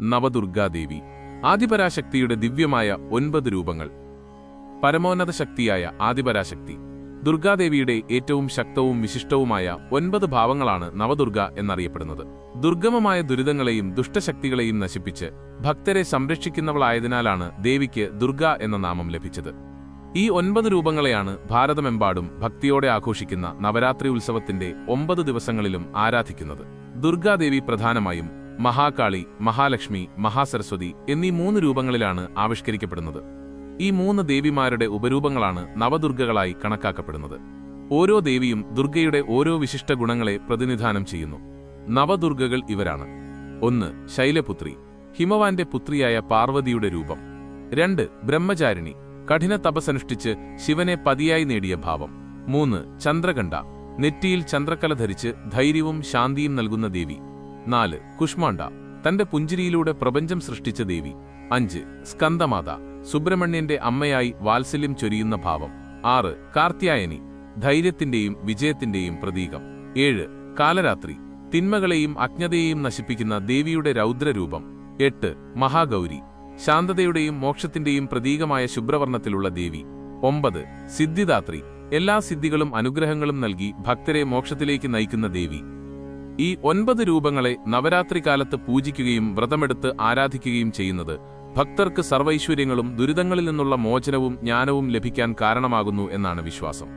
നവദുർഗാദേവി ആദിപരാശക്തിയുടെ ദിവ്യമായ ഒൻപത് രൂപങ്ങൾ. പരമോന്നത ശക്തിയായ ആദിപരാശക്തി ദുർഗാദേവിയുടെ ഏറ്റവും ശക്തവും വിശിഷ്ടവുമായ ഒൻപത് ഭാവങ്ങളാണ് നവദുർഗ എന്നറിയപ്പെടുന്നത്. ദുർഗമമായ ദുരിതങ്ങളെയും ദുഷ്ടശക്തികളെയും നശിപ്പിച്ച് ഭക്തരെ സംരക്ഷിക്കുന്നവളായതിനാലാണ് ദേവിക്ക് ദുർഗ എന്ന നാമം ലഭിച്ചത്. ഈ ഒൻപത് രൂപങ്ങളെയാണ് ഭാരതമെമ്പാടും ഭക്തിയോടെ ആഘോഷിക്കുന്ന നവരാത്രി ഉത്സവത്തിന്റെ ഒമ്പത് ദിവസങ്ങളിലും ആരാധിക്കുന്നത്. ദുർഗാദേവി പ്രധാനമായും മഹാകാളി മഹാലക്ഷ്മി മഹാസരസ്വതി എന്നീ മൂന്ന് രൂപങ്ങളിലാണ് ആവിഷ്കരിക്കപ്പെടുന്നത്. ഈ മൂന്ന് ദേവിമാരുടെ ഉപരൂപങ്ങളാണ് നവദുർഗകളായി കണക്കാക്കപ്പെടുന്നത്. ഓരോ ദേവിയും ദുർഗയുടെ ഓരോ വിശിഷ്ട ഗുണങ്ങളെ പ്രതിനിധാനം ചെയ്യുന്നു. നവദുർഗകൾ ഇവരാണ്. ഒന്ന് ശൈലപുത്രി ഹിമവാന്റെ പുത്രിയായ പാർവതിയുടെ രൂപം. രണ്ട് ബ്രഹ്മചാരിണി കഠിന തപസ്സനുഷ്ഠിച്ച് ശിവനെ പതിയായി നേടിയ ഭാവം. മൂന്ന് ചന്ദ്രകണ്ഠ നെറ്റിയിൽ ചന്ദ്രക്കല ധരിച്ച് ധൈര്യവും ശാന്തിയും നൽകുന്ന ദേവി. നാല് കുഷ്മാണ്ട തന്റെ പുഞ്ചിരിയിലൂടെ പ്രപഞ്ചം സൃഷ്ടിച്ച ദേവി. അഞ്ച് സ്കന്ദമാത സുബ്രഹ്മണ്യന്റെ അമ്മയായി വാത്സല്യം ചൊരിയുന്ന ഭാവം. ആറ് കാർത്യായനി ധൈര്യത്തിന്റെയും വിജയത്തിന്റെയും പ്രതീകം. ഏഴ് കാലരാത്രി തിന്മകളെയും അജ്ഞതയെയും നശിപ്പിക്കുന്ന ദേവിയുടെ രൗദ്രരൂപം. എട്ട് മഹാഗൗരി ശാന്തതയുടെയും മോക്ഷത്തിന്റെയും പ്രതീകമായ ശുഭ്രവർണത്തിലുള്ള ദേവി. ഒമ്പത് സിദ്ധിദാത്രി എല്ലാ സിദ്ധികളും അനുഗ്രഹങ്ങളും നൽകി ഭക്തരെ മോക്ഷത്തിലേക്ക് നയിക്കുന്ന ദേവി. ഈ ഒൻപത് രൂപങ്ങളെ നവരാത്രി കാലത്ത് പൂജിക്കുകയും വ്രതമെടുത്ത് ആരാധിക്കുകയും ചെയ്യുന്നത് ഭക്തർക്ക് സർവൈശ്വര്യങ്ങളും ദുരിതങ്ങളിൽ നിന്നുള്ള മോചനവും ജ്ഞാനവും ലഭിക്കാൻ കാരണമാകുന്നു എന്നാണ് വിശ്വാസം.